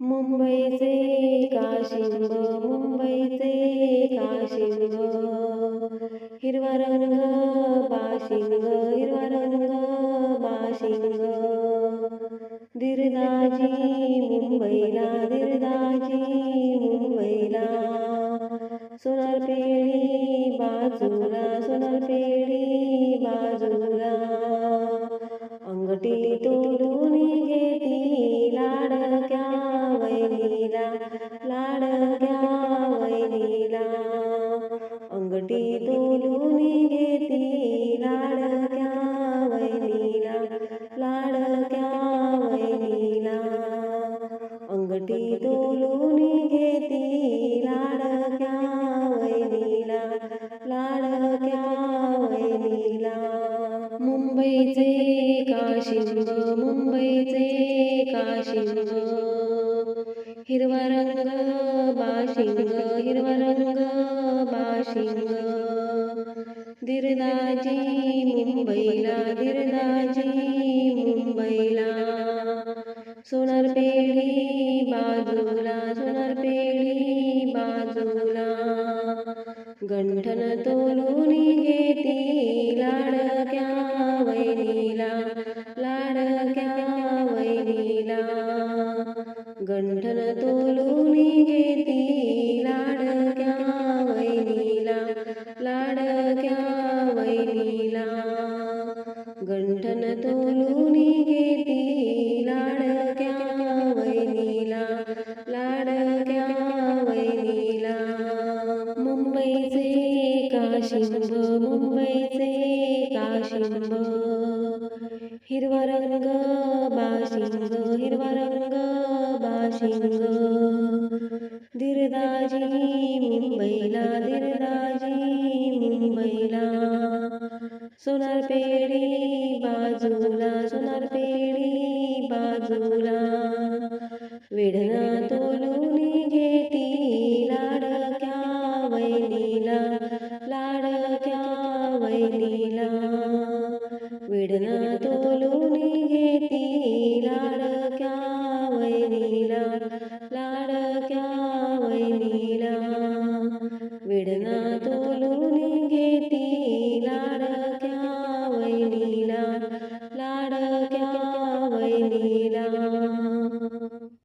मुंबईचे काशिंब मुंबईचे काशिंब हिरवा रंग बाशिंग हिरवा रंग बाशिंग दिरदाजी मुंबईला दिरदाजी मुंबईला. सोनार पेढी बाजूला सोनार पेढी बाजूला. अंगठी तोडून घेती लाडक्या वैनीला लाडक्या वैनीला अंगठी दोलून घेती लाडक्या वैनीला लाडक्या वैनीला मुंबईचे काशिंब मुंबईचे काशिंब हिरवा रंग बाशिंग हिरवा रंग दिरदाजी मुंबईला दिरदाजी मुंबईला. सोनार पेढी बाजूला सोनार पेढी बाजूला. गंठन तोलून घेते लाडक्या वैनीला लाडक्या वैनीला गंठन तोलून घेती लाडक्या वैनीला लाडक्या वैनीला मुंबईचे काशिंब मुंबईचे काशिंब हिरवा रंग बाशिंग हिरवा रंग बाशिंग सुनार पेढी बाजूला सुनार पेढी बाजूला. वेढना तोलूनी घेती लाडक्या वैनीला लाडक्या वैनीला वेढना तोलूनी घेती लाडक्या वैनीला लाडक्या वैनीला वेढना तो